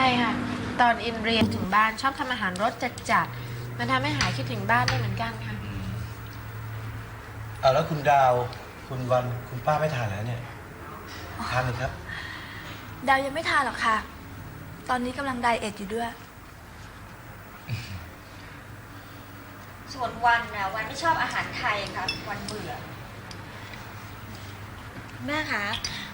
ช่ค่ะ ตอนอินเรียนถึงบ้านชอบทำอาหารรสจัดๆมันทำให้หายคิดถึงบ้านได้เหมือนกันค่ะ เอาแล้วคุณดาว คุณวัน คุณป้าไม่ทานแล้วเนี่ย ทานเลยครับ ดาวยังไม่ทานหรอกค่ะ ตอนนี้กำลังไดเอทอยู่ด้วย ส่วนวันนะวันไม่ชอบอาหารไทยค่ะ วันเบื่อ แม่คะ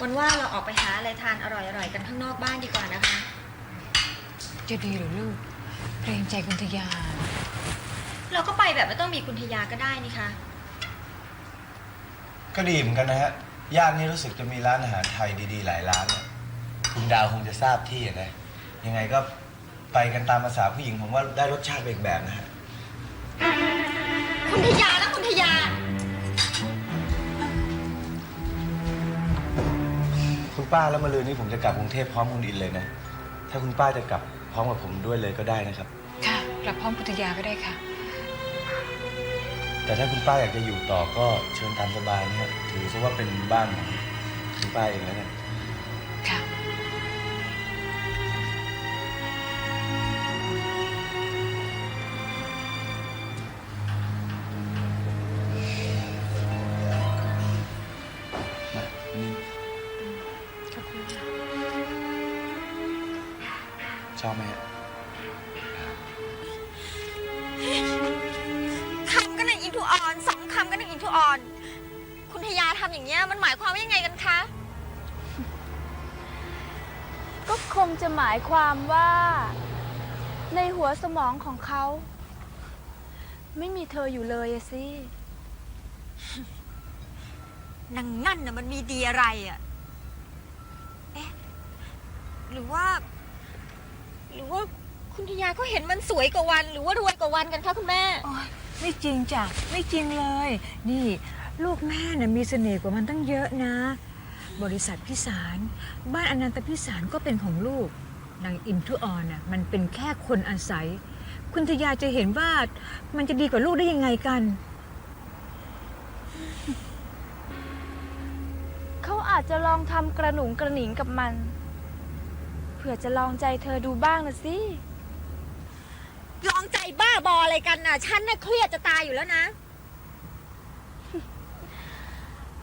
วันว่าเราออกไปหาอะไรทานอร่อยๆกันข้างนอกบ้านดีกว่านะคะ จะดีหรือลูกเกรงใจคุณทยา เราก็ไปแบบไม่ต้องมีคุณทยาก็ได้นี่คะ ก็ดีเหมือนกันนะฮะ ย่านนี้รู้สึกจะมีร้านอาหารไทยดีๆ หลายร้านเนี่ยคุณดาวคงจะทราบที่อะนะ ยังไงก็ไปกันตามภาษาผู้หญิงผมว่าได้รสชาติเป็นอีกแบบนะฮะ คุณทยาแล้วคุณทยา คุณป้าแล้วมาลืนนี้ผมจะกลับกรุงเทพพร้อมคุณอินเลยนะ ถ้าคุณป้าจะกลับ พร้อมกับผมด้วยเลยก็ได้นะครับ ค่ะกลับพร้อมคุณทยาก็ได้ค่ะ แต่ถ้าคุณป้าอยากจะอยู่ต่อก็เชิญตามสบายนะฮะถือซะว่าเป็นบ้านของคุณป้าเองแล้วกัน ชอบไหมฮะคำก็ในอินทูออนสองคำก็ในอินทูออน คุณทยาทำอย่างเงี้ยมันหมายความว่ายังไงกันคะ ก็คงจะหมายความว่า ในหัวสมองของเขา ไม่มีเธออยู่เลยอะสิ นางนั่นน่ะมันมีดีอะไรอะ่ะเอ๊ะ หรือว่า หรือว่าคุณทยาก็เห็นมันสวยกว่าวัน หรือว่ารวยกว่าวันกันคะคุณแม่ โอ๊ยไม่จริงจ้ะไม่จริงเลย นี่ ลูกแม่น่ะมีเสน่ห์กว่ามันตั้งเยอะนะ บริษัทพิสารบ้านอนันตพิสารก็เป็นของลูกนางอินทุออนน่ะมันเป็นแค่คนอาศัย คุณทยาจะเห็นว่ามันจะดีกว่าลูกได้ยังไงกัน เขาอาจจะลองทำกระหนุงกระหนิงกับมัน เผื่อจะลองใจเธอดูบ้างนะสิลองใจบ้าบออะไรกันน่ะ ฉันน่ะเครียดจะตายอยู่แล้วนะ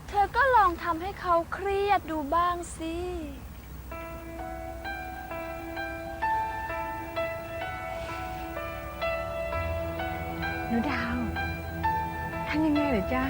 เธอก็ลองทำให้เขาเครียดดูบ้างสิ หนูดาวทำยังไงเหรอจ๊ะ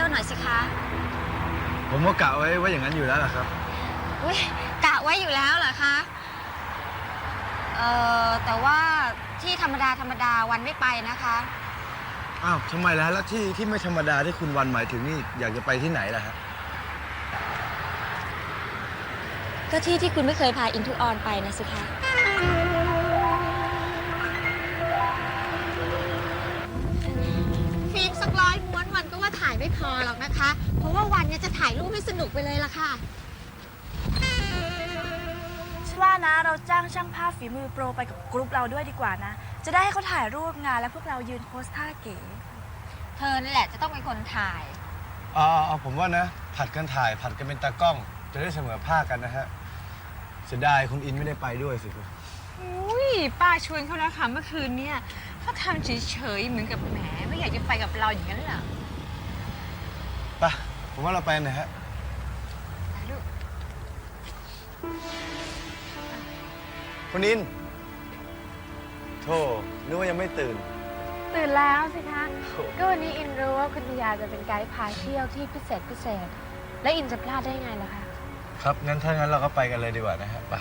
ที่ยวหน่อยสิคะผมก็กะไว้ว่าอย่างนั้นอยู่แล้วล่ะครับ อุ้ยกะไว้อยู่แล้วเหรอคะ เอ่อ แต่ว่าที่ธรรมดาธรรมดาวันไม่ไปนะคะ อ้าวทำไมล่ะแล้วที่ที่ไม่ธรรมดาที่คุณวันหมายถึงนี่อยากจะไปที่ไหนล่ะฮะก็ที่ที่คุณไม่เคยพาอินทูออนไปนะสิคะ ไม่พอหรอกนะคะ เพราะว่าวันเนี้จะถ่ายรูปให้สนุกไปเลยล่ะค่ะ ฉันว่านะเราจ้างช่างภาพฝีมือโปรไปกับกรุ๊ปเราด้วยดีกว่านะ จะได้ให้เขาถ่ายรูปงานแล้วพวกเรายืนโพสท่าเก๋ เธอนั่นแหละจะต้องเป็นคนถ่ายอ๋อเอาผมว่านะ ผัดกันถ่ายผัดกันเป็นตากล้อง จะได้เสมอภาคกันนะฮะเสียดายคุณอินไม่ได้ไปด้วยสิครับอุ้ยป้าชวนเขาแล้วค่ะเมื่อคืนเนี่ยเขาทำเฉยๆเหมือนกับแหมไม่อยากจะไปกับเราอย่างนั้นเหรอ ไปผมว่าเราไปกันนะฮะไปลูกคุณอิน โธ่นึกว่ายังไม่ตื่น ตื่นแล้วสิคะโอ้ก็วันนี้อินรู้ว่าคุณทยาจะเป็นไกด์พาเที่ยวที่พิเศษพิเศษ และอินจะพลาดได้ยังไงล่ะคะ ครับ งั้นถ้างั้นเราก็ไปกันเลยดีกว่านะฮะ ไป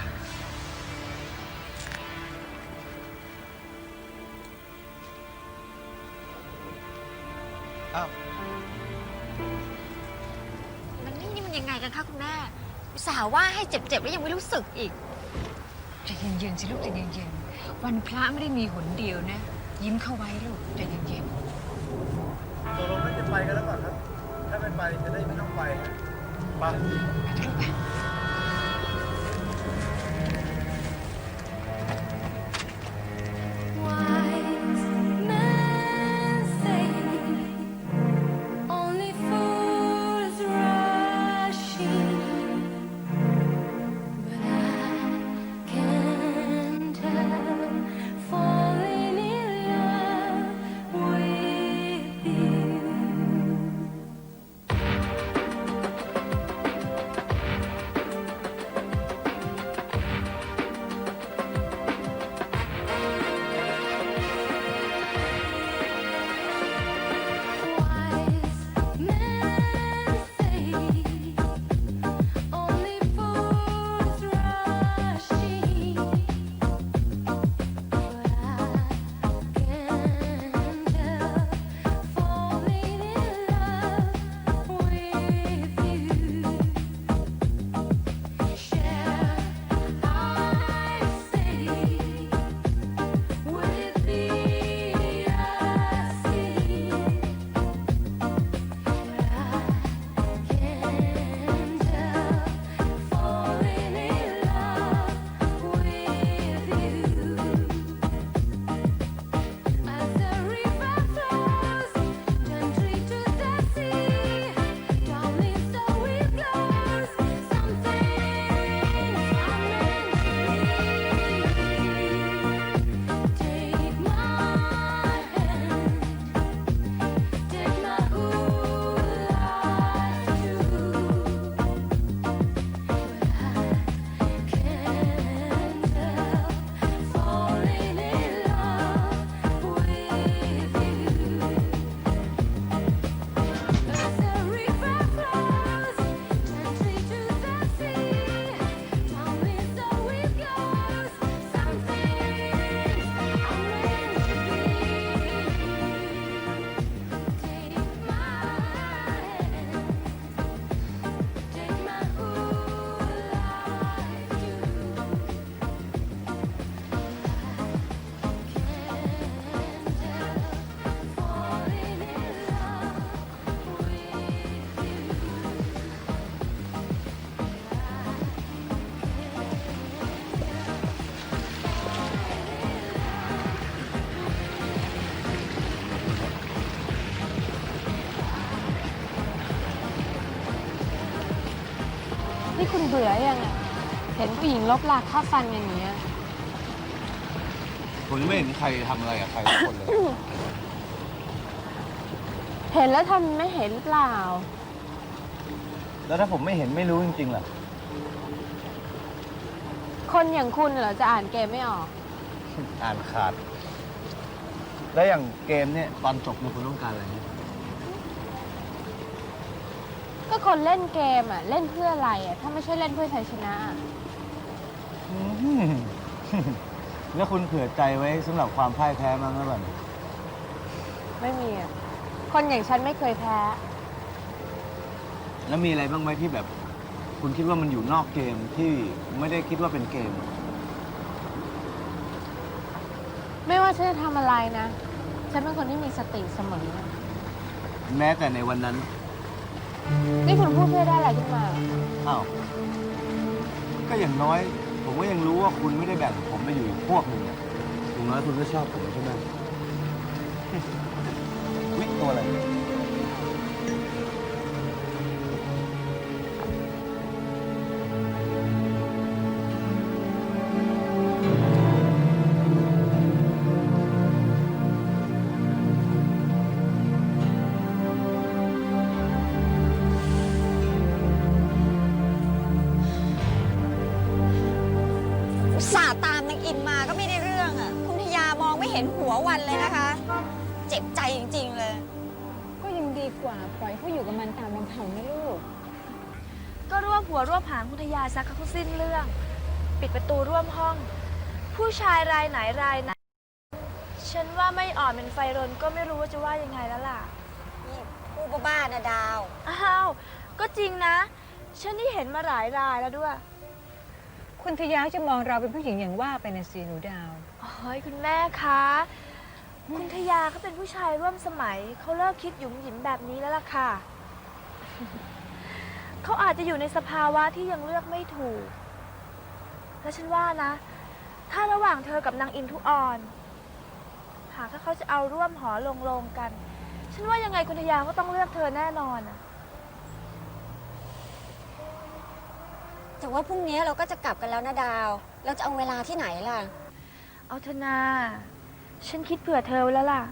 อ้าว ส่าห์ว่าให้เจ็บๆแล้วยังไม่รู้สึกอีกใจเย็นๆสิลูกใจเย็นๆวันพระไม่ได้มีหนเดียวนะ ยิ้มเข้าไว้ลูกใจเย็นๆตกลงว่าจะไปกันแล้วก่อนครับ ถ้าไม่ไปจะได้ไม่ต้องไปไป Wise คุณเบื่อยังอะเห็นผู้หญิงลบลาค่าฟันกันอย่างเงี้ย ผมยังไม่เห็นใครทำอะไรกับใครสักคนเลย เห็นแล้วทำไม่เห็นหรือเปล่า แล้วถ้าผมไม่เห็นไม่รู้จริงๆล่ะ คนอย่างคุณเหรอจะอ่านเกมไม่ออก อ่านขาด แล้วอย่างเกมเนี่ยตอนจบเนี่ยคุณต้องการอะไรเนี่ย ก็คนเล่นเกมอะเล่นเพื่ออะไรอะถ้าไม่ใช่เล่นเพื่อชัยชนะอะอื้อหือแล้วคุณเผื่อใจไว้สำหรับความพ่ายแพ้มั้างหรือเปล่าเนี่ยไม่มีอะคนอย่างฉันไม่เคยแพ้ แล้วมีอะไรบ้างไหมที่แบบ คุณคิดว่ามันอยู่นอกเกมที่ไม่ได้คิดว่าเป็นเกม ไม่ว่าฉันจะทำอะไรนะ ฉันเป็นคนที่มีสติเสมอ แม้แต่ในวันนั้น นี่คุณพูดเพื่อได้อะไรขึ้นมา อ้าวก็อย่างน้อย ผมก็ยังรู้ว่าคุณไม่ได้แบ่งผมไปอยู่อีกพวกหนึ่งอะอย่างน้อยคุณก็ชอบผมใช่ไหม วิตัวอะไร อุตส่าห์ตามนางอินมาก็ไม่ได้เรื่องอะ คุณทยามองไม่เห็นหัววันเลยนะคะ เจ็บใจจริง ๆ เลย ก็ยังดีกว่าปล่อยเขาอยู่กับมันตามลำพังนะลูก ก็รวบหัวรวบหางคุณทยาซักเขาสิ้นเรื่อง ปิดประตูร่วมห้อง ผู้ชายรายไหนรายไหน ฉันว่าไม่อ่อนเป็นไฟรนก็ไม่รู้ว่าจะว่ายังไงแล้วล่ะ นี่พูดบ้าๆนะดาว อ้าว ก็จริงนะ ฉันนี่เห็นมาหลายรายแล้วด้วย คุณทยาจะมองเราเป็นผู้หญิงอย่างว่าไปนะสิหนูดาว โอ้ยคุณแม่คะ คุณทยาเขาเป็นผู้ชายร่วมสมัย เขาเลิกคิดหยุมหยิมแบบนี้แล้วล่ะค่ะ เขาอาจจะอยู่ในสภาวะที่ยังเลือกไม่ถูก และฉันว่านะ ถ้าระหว่างเธอกับนางอินทุออน หากถ้าเขาจะเอาร่วมหอลงลงกัน ฉันว่ายังไงคุณทยาก็ต้องเลือกเธอแน่นอนอะ แต่ว่าพรุ่งนี้เราก็จะกลับกันแล้วนะดาว เราจะเอาเวลาที่ไหนล่ะ เอาเถอะนา ฉันคิดเผื่อเธอไว้แล้วล่ะ